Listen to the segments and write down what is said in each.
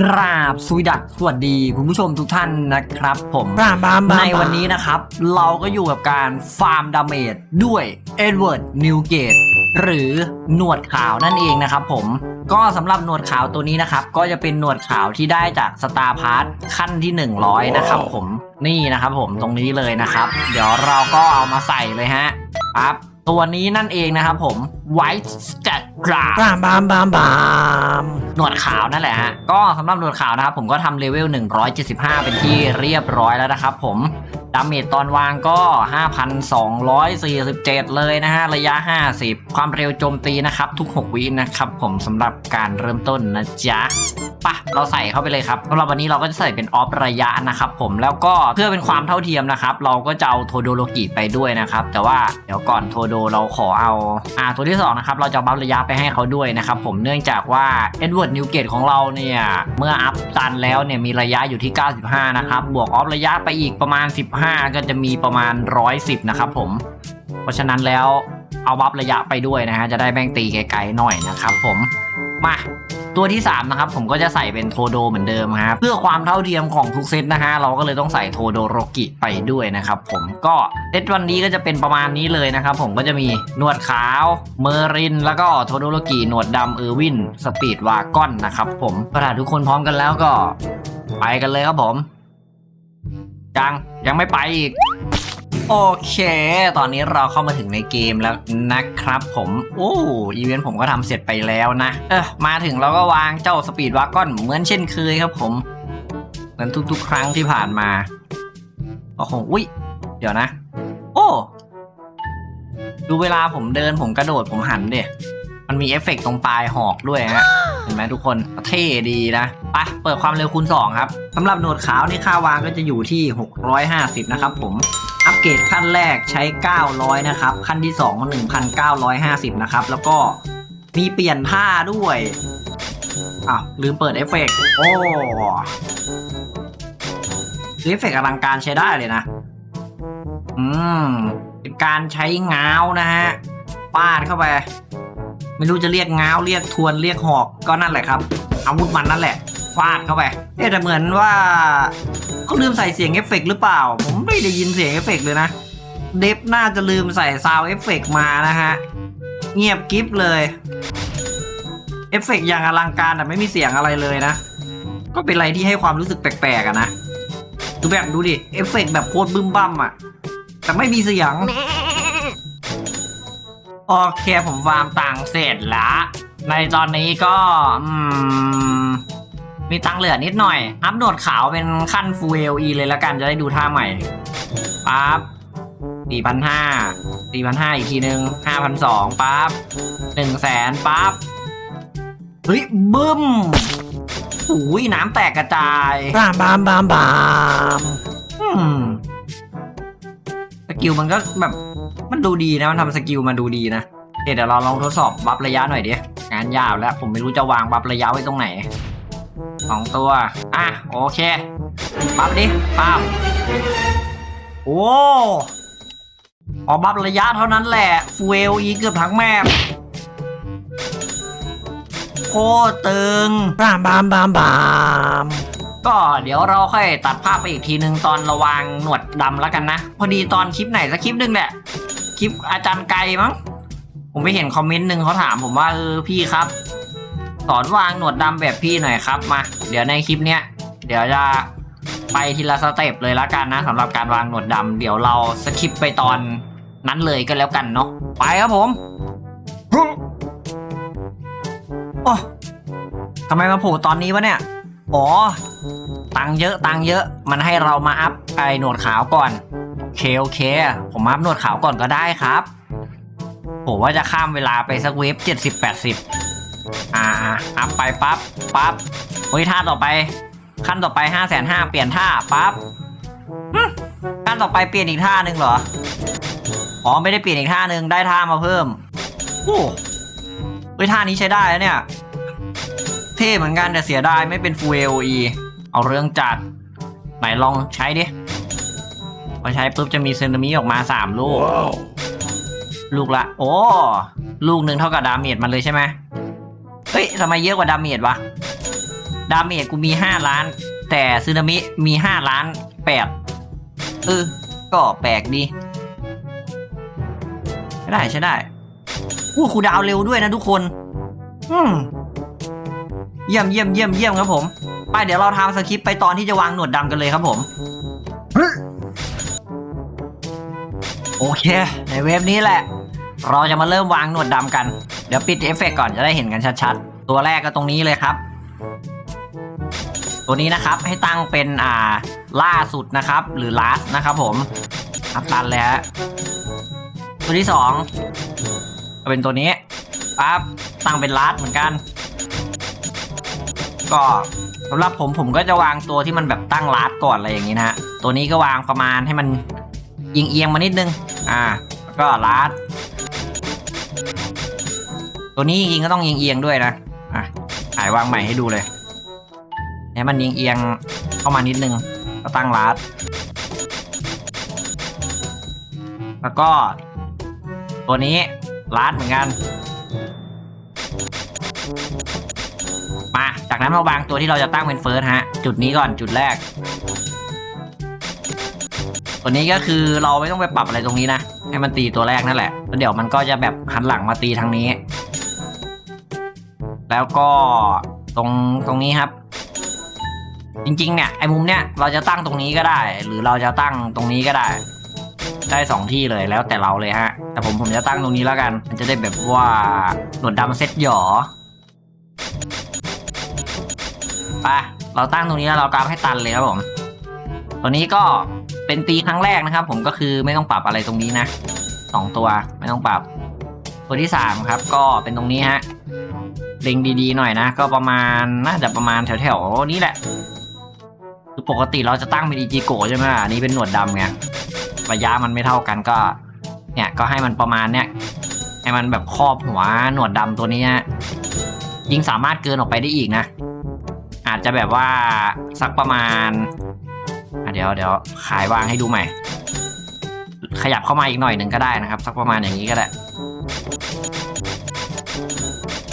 กราบสวีดัสสวัสดีคุณผู้ชมทุกท่านนะครับผมบามบามบามในวันนี้นะครับ เราก็อยู่กับการฟาร์มดาเมจด้วยเอ็ดเวิร์ดนิวเกตหรือหนวดขาวนั่นเองนะครับผมก็สำหรับหนวดขาวตัวนี้นะครับ ก็จะเป็นหนวดขาวที่ได้จากสตาร์พาร์ทขั้นที่ 100 นะครับผมนี่นะครับผมตรงนี้เลยนะครับ เดี๋ยวเราก็เอามาใส่เลยฮะปั๊บตัวนี้นั่นเองนะครับผม White Stat g r a บามบามบามบาม หนวดขาวนั่นแหละฮะก็สำหรับหนวดขาวนะครับผมก็ทำเลเวล175 เป็นที่เรียบร้อยแล้วนะครับผม ดาเมจตอนวางก็ 5,247 เลยนะฮะ ระยะ 50 ความเร็วโจมตีนะครับ ทุก 6 วินะครับ ผมสำหรับการเริ่มต้นนะจ๊ะปะเราใส่เข้าไปเลยครับสำหรับวันนี้เราก็จะใส่เป็นออฟระยะนะครับผมแล้วก็เพื่อเป็นความเท่าเทียมนะครับ เราก็จะเอาโทโดโลกิไปด้วยนะครับ แต่ว่าเดี๋ยวก่อนโทโดเราขอเอาอ่าตัวที่สองนะครับเราจะบัฟระยะไปให้เขาด้วยนะครับผมเนื่องจากว่าเอ็ดเวิร์ดนิวเกตของเราเนี่ยเมื่ออัพตันแล้วเนี่ยมีระยะอยู่ที่ 95 นะครับบวกออฟระยะไปอีกประมาณ 15ก็จะมีประมาณ 110 นะครับผม เพราะฉะนั้นแล้วเอาบัฟระยะไปด้วยนะฮะจะได้แบ่งตีไกลๆหน่อยนะครับผมมาตัวที่ 3 นะครับ ผมก็จะใส่เป็นโทโดเหมือนเดิมครับเพื่อความเท่าเทียมของทุกเซตนะฮะเราก็เลยต้องใส่โทโดโรกิไปด้วยนะครับผมก็เซตวันนี้ก็จะเป็นประมาณนี้เลยนะครับผมก็จะมีหนวดขาว เมอริน แล้วก็โทโดโรกิหนวดดำเออร์วิน สปีดวากอนนะครับผมก็ถ้าทุกคนพร้อมกันแล้วก็ ไปกันเลยครับผม ยังยังไม่ไปอีก โอเค ตอนนี้เราเข้ามาถึงในเกมแล้วนะครับผมโอ้อีเวนต์ผมก็ทำเสร็จไปแล้วนะ เออมาถึงเราก็วางเจ้าสปีดวากอนเหมือนเช่นเคยครับผมเหมือนทุกๆ ครั้งที่ผ่านมาก็คงอุ้ยเดี๋ยวนะ โอ้ดูเวลาผมเดินผมกระโดดผมหันเด็มันมีเอฟเฟกต์ตรงปลายหอกด้วยฮะ เห็นไหมทุกคนเท่ดีนะไปเปิดความเร็วคูณ 2 ครับสำหรับหนวดขาวนี่ค่าวางก็จะอยู่ที่ 650 นะครับผมอัปเกรดขั้นแรกใช้ 900 นะครับ ขั้นที่ 2 1,950 นะครับ แล้วก็มีเปลี่ยนท่าด้วยอ้าวลืมเปิดเอฟเฟกต์โอ้เอฟเฟกต์อลังการใช้ได้เลยนะ อืมเป็นการใช้ง้าวนะฮะปาดเข้าไป ไม่รู้จะเรียกง้าวเรียกทวนเรียกหอกก็นั่นแหละครับอาวุธมันนั่นแหละฟาดเข้าไปเอ๊ะแต่เหมือนว่าเขาลืมใส่เสียงเอฟเฟกหรือเปล่า ผมไม่ได้ยินเสียงเอฟเฟกเลยนะ เดฟน่าจะลืมใส่ซาวเอฟเฟกมานะฮะ เงียบกิฟเลยเอฟเฟกอย่างอลังการแต่ไม่มีเสียงอะไรเลยนะ ก็เป็นอะไรที่ให้ความรู้สึกแปลกๆอะนะดูแบบดูดิเอฟเฟกแบบโคตรบึ้มบั้มอะแต่ไม่มีเสียง โอเคผมฟาร์มต่างเสร็จละในตอนนี้ก็อืมมีตังค์เหลือนิดหน่อย อัพโหนดขาวเป็นขั้น Full LE เลยละกันจะได้ดูท่าใหม่ปั๊บสี่พันห้าสี่พันห้าอีกทีหนึ่งห้าพันสองปั๊บหนึ่งแสนปั๊บเฮ้ยบึ้มหูยน้ำแตกกระจายบามบามบามบามอืมสกิลมันก็แบบ มันดูดีนะ มันทำสกิลมาดูดีนะเดี๋ยวเราลองทดสอบบัฟระยะหน่อยดิ งานยาวแล้ว ผมไม่รู้จะวางบัฟระยะไว้ตรงไหนสองตัว อะ โอเค บัฟดิปั๊บโอ้ออกบัฟระยะเท่านั้นแหละฟูเอลอีเกือบทั้งแมปโคตรตึงบามบามบามบามก็เดี๋ยวเราค่อยตัดภาพไปอีกทีหนึ่งตอนระวางหนวดดำแล้วกันนะ พอดีตอนคลิปไหนสักคลิปหนึ่งแหละค ลิปอาจารย์ไกลมั้ง ผมไปเห็นคอมเมนต์หนึ่งเขาถามผมว่าเออพี่ครับ สอนวางหนวดดำแบบพี่หน่อยครับมา เดี๋ยวในคลิปเนี้ยเดี๋ยวจะไปทีละสเต็ปเลยละกันนะสำหรับการวางหนวดดำเดี๋ยวเราสคิปไปตอนนั้นเลยก็แล้วกันเนาะไปครับผมโอ้ทำไมมาโผล่ตอนนี้วะเนี่ย อ๋อ ตังเยอะตังเยอะ มันให้เรามาอัพไอหนวดขาวก่อน เคโอเค ผมอัพหนวดขาวก่อนก็ได้ครับผมว่าจะข้ามเวลาไปสักเวฟเจ็ดสิบแปดสิบอ่าอ่าอัพไปปั๊บปั๊บเฮ้ยท่าต่อไป ขั้นต่อไปห้าแสนห้าเปลี่ยนท่าปั๊บขั้นต่อไปเปลี่ยนอีกท่าหนึ่งเหรออ๋อไม่ได้เปลี่ยนอีกท่าหนึ่งได้ท่ามาเพิ่มโอ้เฮ้ยท่านี้ใช้ได้แล้วเนี่ย เท่เหมือนกันแต่เสียดายไม่เป็น Full AOE เอาเรื่องจัดไหนลองใช้ดิ พอใช้ปุ๊บจะมีเซนามิออกมา3ลูก ลูกละ โอ้ ลูกหนึ่งเท่ากับดาเมจมันเลยใช่ไหมเฮ้ยทำไมเยอะกว่าดาเมจวะ ดาเมจกูมีห้าล้าน แต่ซึนามิมีห้าล้านแปดเออ ก็แปลกดีใช่ได้ใช่ได้อู้คูลดาวน์เร็วด้วยนะทุกคน อืมเยี่ยมเยี่ยมเยี่ยมเยี่ยมครับผม ไปเดี๋ยวเราทำสคริปต์ไปตอนที่จะวางหนวดดำกันเลยครับผม โอเค ในเว็บนี้แหละ เราจะมาเริ่มวางหนวดดำกัน เดี๋ยวปิดเอฟเฟกต์ก่อนจะได้เห็นกันชัดๆ ตัวแรกก็ตรงนี้เลยครับ ตัวนี้นะครับให้ตั้งเป็นอ่าล่าสุดนะครับ หรือ last นะครับผมอัพตันแล้ว ตัวที่สองก็เป็นตัวนี้ปั๊บตั้งเป็น last เหมือนกัน ก็สำหรับผมผมก็จะวางตัวที่มันแบบตั้ง last ก่อนอะไรอย่างนี้นะฮะตัวนี้ก็วางประมาณให้มันเอียงๆมานิดนึง อ่าแล้วก็ last ตัวนี้จริงก็ต้องเอียงด้วยนะอะถ่ายวางใหม่ให้ดูเลยให้มันเอียงเข้ามานิดนึงก็ตั้งลาดแล้วก็ ตัวนี้ลาดเหมือนกัน มา จากนั้นมาวางตัวที่เราจะตั้งเป็นเฟิร์สฮะ จุดนี้ก่อนจุดแรก ตัวนี้ก็คือเราไม่ต้องไปปรับอะไรตรงนี้นะ ให้มันตีตัวแรกนั่นแหละ แล้วเดี๋ยวมันก็จะแบบหันหลังมาตีทางนี้ แล้วก็ตรงตรงนี้ครับ จริงๆเนี่ยไอ้มุมเนี้ยเราจะตั้งตรงนี้ก็ได้ หรือเราจะตั้งตรงนี้ก็ได้ ได้สองที่เลยแล้วแต่เราเลยฮะ แต่ผมผมจะตั้งตรงนี้แล้วกัน มันจะได้แบบว่าหนวดดำเซ็ตหยอไปเราตั้งตรงนี้แล้วเรากางให้ตันเลยครับผมตัวนี้ก็ เป็นตีครั้งแรกนะครับ ผมก็คือไม่ต้องปรับอะไรตรงนี้นะสองตัวไม่ต้องปรับ ตัวที่สามครับ ก็เป็นตรงนี้ฮะเล็งดีๆหน่อยนะ ก็ประมาณน่าจะประมาณแถวๆนี้แหละคือปกติเราจะตั้งเป็นอีจิโกะใช่ไหมอันนี้เป็นหนวดดำไงระยะมันไม่เท่ากันก็ เนี่ยก็ให้มันประมาณเนี่ยให้มันแบบครอบหัวหนวดดำตัวนี้ฮะยิงสามารถเกินออกไปได้อีกนะ อาจจะแบบว่าสักประมาณ อะเดี๋ยวเดี๋ยวขายวางให้ดูใหม่ ขยับเข้ามาอีกหน่อยหนึ่งก็ได้นะครับ สักประมาณอย่างนี้ก็ได้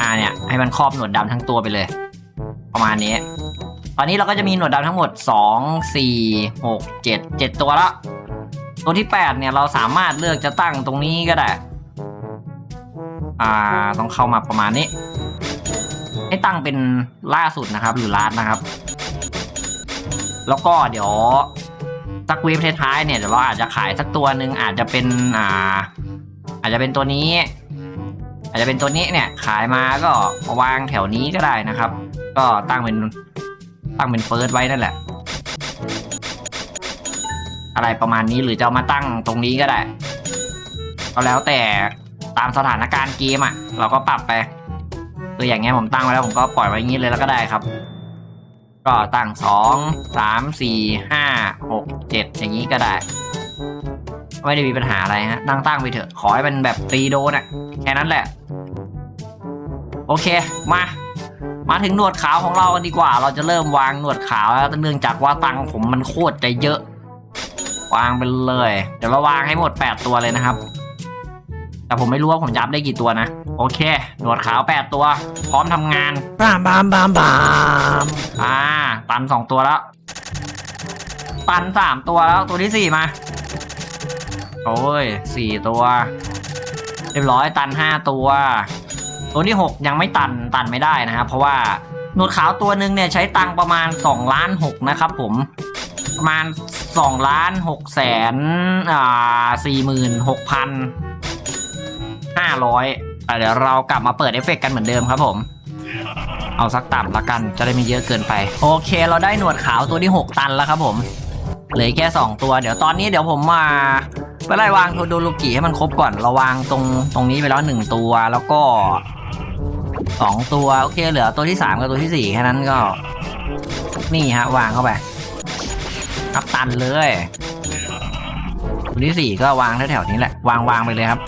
อ่าเนี่ย ให้มันครอบหนวดดำทั้งตัวไปเลย ประมาณนี้ ตอนนี้เราก็จะมีหนวดดำทั้งหมด 2 4 6 7 7 ตัวแล้ว ตัวที่ 8 เนี่ยเราสามารถเลือกจะตั้งตรงนี้ก็ได้ อ่าต้องเข้ามาประมาณนี้ ให้ตั้งเป็นล่าสุดนะครับ หรือลาดนะครับ แล้วก็เดี๋ยวสักเวฟท้ายๆเนี่ยเดี๋ยวเราอาจจะขายสักตัวหนึ่งอาจจะเป็นอ่า อาจจะเป็นตัวนี้ อาจจะเป็นตัวนี้เนี่ยขายมาก็มาวางแถวนี้ก็ได้นะครับ ก็ตั้งเป็นตั้งเป็นเฟิร์สไว้นั่นแหละ อะไรประมาณนี้หรือจะามาตั้งตรงนี้ก็ได้ก็แล้วแต่ตามสถานการณ์เกมอะ เราก็ปรับไปตัวอย่างเงี้ยผมตั้งไว้แล้วผมก็ปล่อยไว้อย่างนี้เลยแล้วก็ได้ครับ ก็ตั้งสองสามสี่ห้าหกเจ็ดอย่างนี้ก็ได้ ไม่ได้มีปัญหาอะไรฮะตั้งตั้งไปเถอะ ขอให้มันแบบตีโดนอะแค่นั้นแหละ โอเคมา มาถึงหนวดขาวของเรากันดีกว่า เราจะเริ่มวางหนวดขาวแล้วเนื่องจากว่าตังผมมันโคตรจะเยอะ วางไปเลย เดี๋ยวเราวางให้หมด 8 ตัวเลยนะครับ แต่ผมไม่รู้ว่าผมยับได้กี่ตัวนะ โอเค หนวดขาว 8 ตัว พร้อมทำงานบามบามบามบามอ่าตันสองตัวแล้วตันสามตัวแล้ว ตัวที่สี่มา โอ้ยสี่ตัว เรียบร้อยตันห้าตัว ตัวที่หกยังไม่ตันตันไม่ได้นะครับเพราะว่าหนวดขาวตัวหนึ่งเนี่ยใช้ตังค์ประมาณสองล้านหกนะครับผมประมาณสองล้านหกแสนอ่าสี่หมื่นหกพัน ห้าร้อยเดี๋ยวเรากลับมาเปิดเอฟเฟกต์กันเหมือนเดิมครับผม เอาสักต่ำละกันจะได้ไม่เยอะเกินไป โอเค เราได้หนวดขาวตัวที่ 6 ตันแล้วครับผมเหลือแค่ 2 ตัว เดี๋ยวตอนนี้เดี๋ยวผมมาไปไล่วางโทโดโลกิให้มันครบก่อนเราวางตรงตรงนี้ไปแล้ว 1 ตัวแล้วก็ 2 ตัวโอเคเหลือตัวที่ 3 กับตัวที่ 4 แค่นั้นก็ นี่ฮะ วางเข้าไปอัพตันเลยตัวที่ 4 ก็วางแถวๆนี้แหละ วางวางไปเลยครับ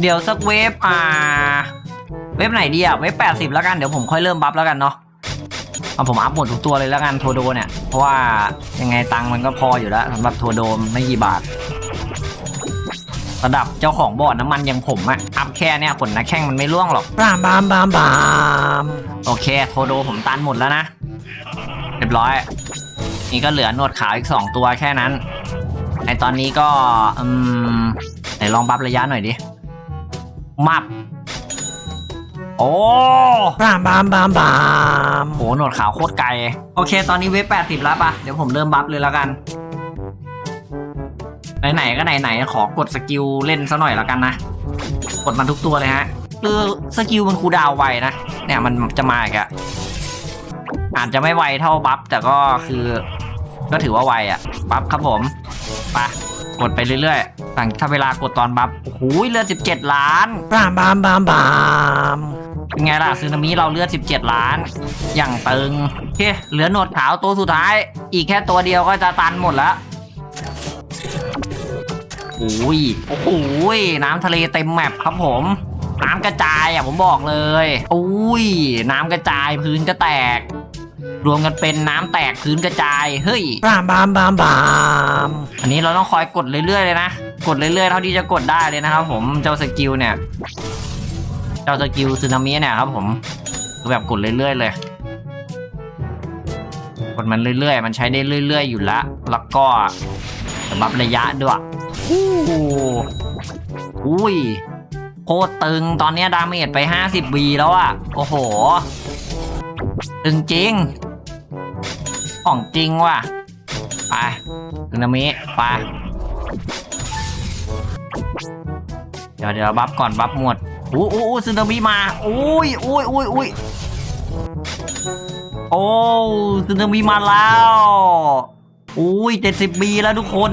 เดี๋ยวสักเวฟอ่า เวฟไหนดีอะ เวฟแปดสิบแล้วกัน เดี๋ยวผมค่อยเริ่มบัฟแล้วกันเนาะเอาผมอัพหมดทุกตัวเลยแล้วกันโทโดเนี่ย เพราะว่ายังไงตังค์มันก็พออยู่แล้วสำหรับโทโดมไม่กี่บาท ระดับเจ้าของบ่อน้ำมันอย่างผมอะอัพแค่เนี่ยขนนักแข้งมันไม่ร่วงหรอกบามบามบามบามโอเค โทโดผมตันหมดแล้วนะ เรียบร้อย นี่ก็เหลือหนวดขาวอีกสองตัวแค่นั้นใน ตอนนี้ก็อืมไหนลองบัฟระยะหน่อยดิ มับ โอ้บามบามบามบามโหหนวดขาวโคตรไกล โอเค ตอนนี้เวฟแปดสิบแล้วปะเดี๋ยวผมเริ่มบัฟเลยแล้วกัน ไหนๆก็ไหนๆขอกดสกิลเล่นซะหน่อยแล้วกันนะ กดมันทุกตัวเลยฮะคือสกิลมันคูลดาวน์ไวนะ เนี่ยมันจะมาอีกอะอาจจะไม่ไวเท่าบัฟแต่ก็คือ ก็ถือว่าไวอะบัฟครับผม ไปกดไปเรื่อยๆต่างถ้าเวลากดตอนบัฟโอ้โหเลือด17 ล้านบามบามบามบามเป็นไงล่ะซึนามิเราเลือด17 ล้าน อย่างตึงโอเคเหลือหนวดขาวตัวสุดท้าย อีกแค่ตัวเดียวก็จะตันหมดแล้วโอ้ยโอ้โหยน้ำทะเลเต็มแมปครับผม น้ำกระจายอะผมบอกเลยอุ้ย น้ำกระจายพื้นก็แตก รวมกันเป็นน้ำแตกพื้นกระจายเฮ้ยบามบามบามบามอันนี้เราต้องคอยกดเรื่อยๆเลยนะกดเรื่อยๆเท่าที่จะกดได้เลยนะครับผมเจ้าสกิลเนี่ย เจ้าสกิลซึนามิเนี่ยครับผมคือแบบกดเรื่อยๆเลยกดมันเรื่อยๆ มันใช้ได้เรื่อย ๆ อยู่ละแล้วก็บัฟระยะด้วยอู้หูอุ้ยโคตรตึงตอนเนี้ยดาเมจไป 50วีแล้วอะโอ้โห ตึงจริง ของจริงว่ะ ไปซึนามิไป เดี๋ยวเดี๋ยวบัฟก่อนบัฟหมดอู้อู้อู้ซึนามิมาอุ้ยอุ้ยอุ้ยอุ้ยโอ้ซึนามิมาแล้วอุ้ยเจ็ดสิบบีแล้วทุกคน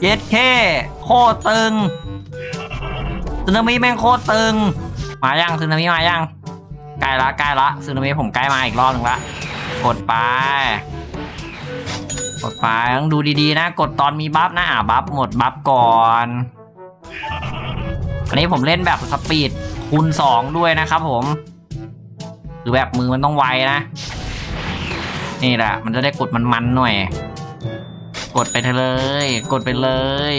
เย็ดแค่โคตรตึงซึนามิแม่งโคตรตึง มายังซึนามิมายังใกล้ละใกล้ละซึนามิผมใกล้มาอีกรอบหนึ่งละกดไป กดไปต้องดูดีๆนะ กดตอนมีบัฟนะอะบัฟหมดบัฟก่อนอันนี้ผมเล่นแบบสปีดคูณสองด้วยนะครับผมคือแบบมือมันต้องไวนะ นี่แหละ มันจะได้กดมันๆหน่อย กดไปเลย กดไปเลย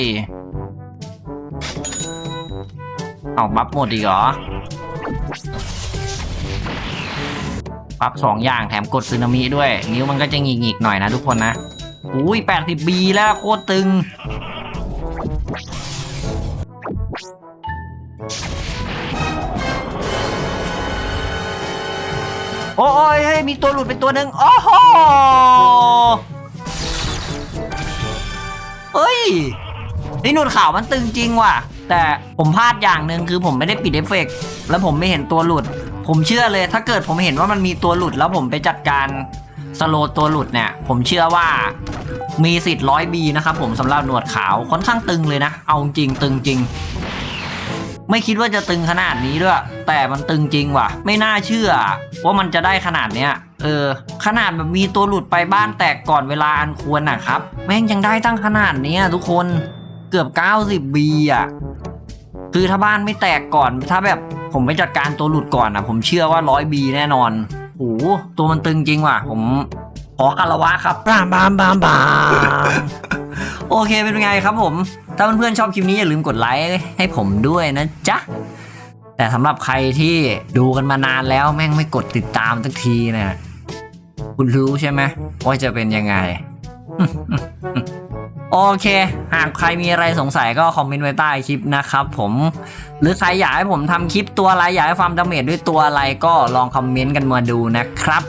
เอาบัฟหมดอีกเหรอบัฟสองอย่างแถมกดซึนามิด้วย นิ้วมันก็จะหงิกๆหน่อยนะทุกคนนะ อุ้ยแปดสิบบีแล้วโคตรตึง โอ้ยเฮ้ยมีตัวหลุดไปตัวหนึ่งโอ้โหเฮ้ยนี่หนวดขาวมันตึงจริงว่ะ แต่ผมพลาดอย่างหนึ่งคือผมไม่ได้ปิดเอฟเฟกแล้วผมไม่เห็นตัวหลุด ผมเชื่อเลยถ้าเกิดผมเห็นว่ามันมีตัวหลุดแล้วผมไปจัดการ สโลตัวหลุดเนี่ย ผมเชื่อว่ามีสิทธิ์ร้อยบีนะครับผมสำหรับหนวดขาวค่อนข้างตึงเลยนะ เอาจริงตึงจริง ไม่คิดว่าจะตึงขนาดนี้ด้วย แต่มันตึงจริงว่ะ ไม่น่าเชื่อ ว่ามันจะได้ขนาดเนี้ยเออ ขนาดแบบมีตัวหลุดไปบ้านแตกก่อนเวลาอันควรนะครับ แม่งยังได้ตั้งขนาดนี้ทุกคนเกือบ 90 บีอะคือถ้าบ้านไม่แตกก่อน ถ้าแบบผมไปจัดการตัวหลุดก่อนอะผมเชื่อว่าร้อยบีแน่นอน หตัวมันตึงจริงว่ะ ผมขอคารวะครับบามบามบามบามโอเคเป็นไงครับผม ถ้าเพื่อนๆชอบคลิปนี้อย่าลืมกดไลค์ให้ผมด้วยนะจ๊ะ แต่สำหรับใครที่ดูกันมานานแล้วแม่งไม่กดติดตามสักทีเนะี่ยคุณรู้ใช่ไหมว่าจะเป็นยังไง โอเค หากใครมีอะไรสงสัยก็คอมเมนต์ไว้ใต้คลิปนะครับผมหรือใครอยากให้ผมทำคลิปตัวอะไรอยากให้ฟาร์มดาเมจด้วยตัวอะไรก็ลองคอมเมนต์กันมาดูนะครับ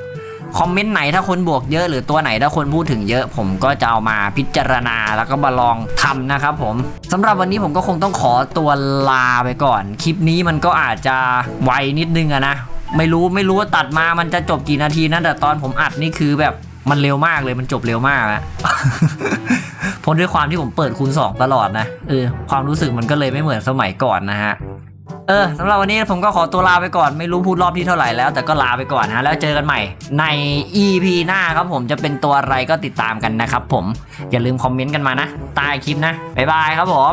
คอมเมนต์ไหนถ้าคนบวกเยอะหรือตัวไหนถ้าคนพูดถึงเยอะ ผมก็จะเอามาพิจารณาแล้วก็มาลองทำนะครับผมสำหรับวันนี้ผมก็คงต้องขอตัวลาไปก่อน คลิปนี้มันก็อาจจะไวนิดนึงอะนะไม่รู้ไม่รู้ว่าตัดมามันจะจบกี่นาทีนะแต่ตอนผมอัดนี่คือแบบมันเร็วมากเลยมันจบเร็วมากอะ เพราะด้วยความที่ผมเปิดคูณ 2 ตลอดนะเออความรู้สึกมันก็เลยไม่เหมือนสมัยก่อนนะฮะเออสำหรับวันนี้ผมก็ขอตัวลาไปก่อนไม่รู้พูดรอบที่เท่าไหร่แล้วแต่ก็ลาไปก่อนนะแล้วเจอกันใหม่ ใน EP หน้าครับผมจะเป็นตัวอะไรก็ติดตามกันนะครับผมอย่าลืมคอมเมนต์กันมานะใต้คลิปนะบ๊ายบายครับผม